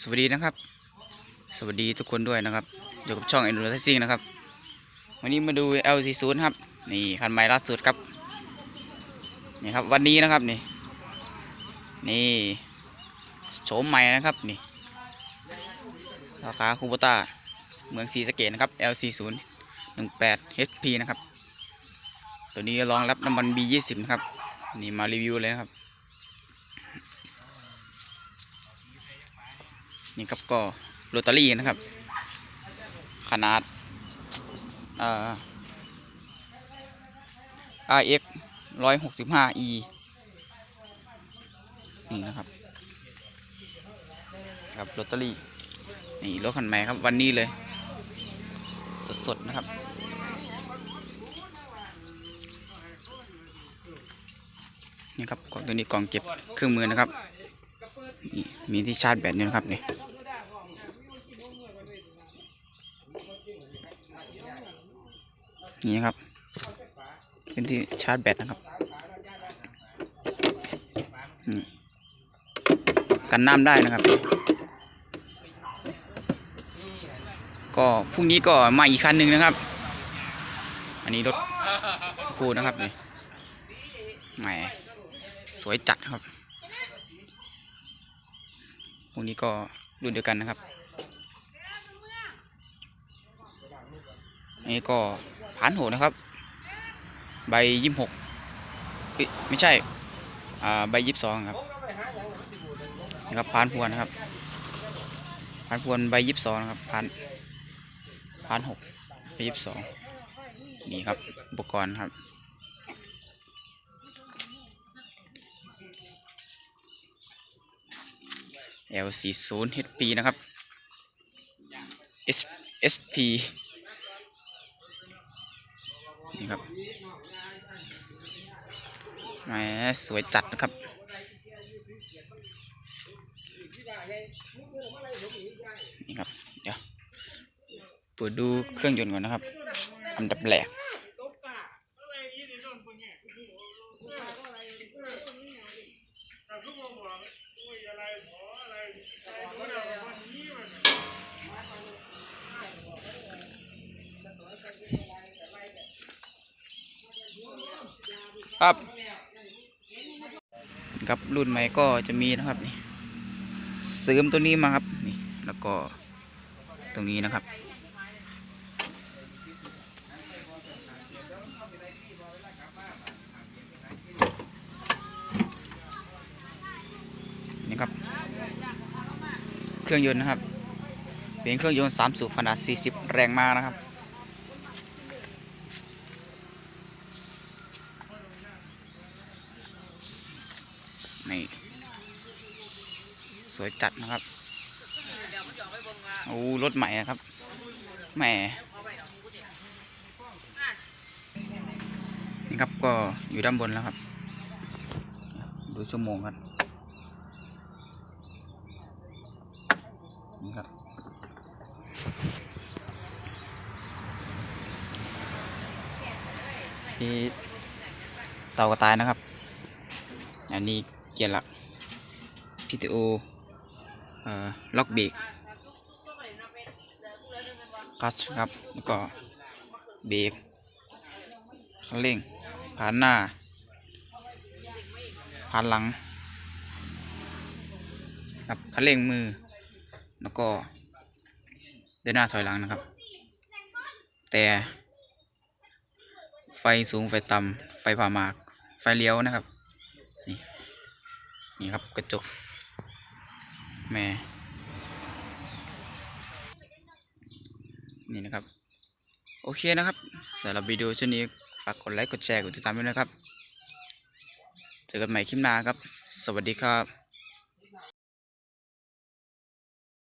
สวัสดีนะครับ สวัสดีทุกคนด้วยนะครับอยู่กับช่อง e n d u r o Racing นะครับ วันนี้มาดู L40 ครับ นี่คันใหม่ล่าสุดครับนี่ครับวันนี้นะครับนี่นี่โฉมใหม่นะครับนี่สาขาคูโบต้าเมืองศรีสเกดนะครับ L40 18 HP นะครับ ตัวนี้รองรับน้ำมัน B20 นะครับนี่มารีวิวเลยนะครับ นี่ครับก็โรตารี่นะครับ ขนาดเอ่อ RX 165E นี่นะครับครับโรตารี่นี่รถคันใหม่ครับวันนี้เลย สดๆนะครับนี่ครับกล่องตัวนี้กล่องเก็บเครื่องมือนะครับ มีที่ชาร์จแบตอยู่นะครับนี่ นี่ครับ เป็นที่ชาร์จแบตนะครับกันน้ำได้นะครับ ก็พรุ่งนี้ก็มาอีกคันหนึ่งนะครับ อันนี้รถคู่นะครับนี่แหม่สวยจัดครับพวกนี้ก็รุ่นเดียวกันนะครับอันนี้ก็ ผานโหดนะครับ ใบยี่สิบหกไม่ใช่ใบยี่สิบสองครับนี่ครับผานพวนนะครับผานพวนใบยี่สิบสองนะครับผานผานหกใบยี่สิบสองนี่ครับอุปกรณ์ครับ L40 HP นะครับ S SP นี่ครับแหมสวยจัดนะครับนี่ครับ เดี๋ยวเปิดดูเครื่องยนต์ก่อนนะครับอันดับแรก ครับ ครับรุ่นใหม่ก็จะมีนะครับนี่เสริมตัวนี้มาครับนี่แล้วก็ตรงนี้นะครับ นี่ครับ เครื่องยนต์นะครับ เป็นเครื่องยนต์3สูบขนาด 40 แรงม้านะครับ นี่ สวยจัดนะครับโอ้รถใหม่ครับแหมนี่ครับก็อยู่ด้านบนแล้วครับ ดูชั่วโมงกันนี่ครับที่เต่ากระต่ายนะครับ อันนี้ เกียร์หลัก PTO เอ่อล็อกเบรกคลัตช์ครับแล้วก็เบรกคันเร่งผ่านหน้าผ่านหลังครับคันเร่งมือ แล้วก็เดินหน้าถอยหลังนะครับ แต่ ไฟสูงไฟต่ำไฟผ่าหมาก ไฟเลี้ยวนะครับ นี่ครับกระจกแม่นี่นะครับ โอเคนะครับสำหรับวิดีโอชุดนี้ฝากกดไลค์กดแชร์กดติดตามด้วยนะครับเจอกันใหม่คลิปหน้าครับ สวัสดีครับ